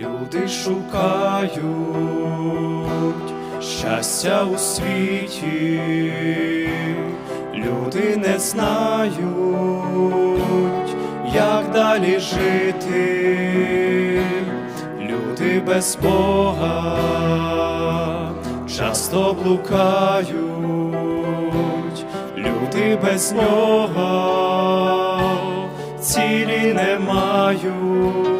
Люди шукають щастя у світі, люди не знають, як далі жити, люди без Бога часто блукають, люди без нього цілі не мають,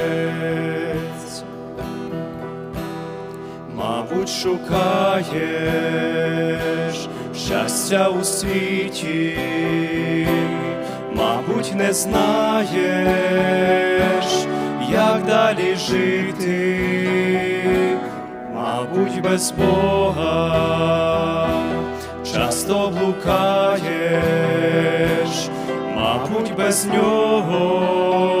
Шукаєш щастя у світі, мабуть, не знаєш, як далі жити, мабуть, без Бога. Часто блукаєш, мабуть, без нього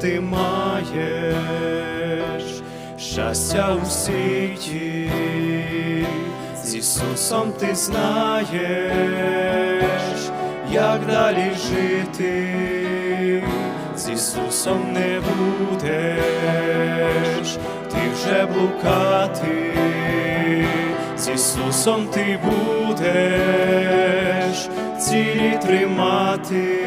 Ти маєш щастя у світі, з Ісусом ти знаєш, як далі жити, з Ісусом не будеш, ти вже блукати, з Ісусом ти будеш цілі тримати,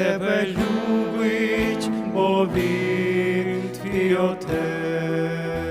тебе любить, бо він твій отець.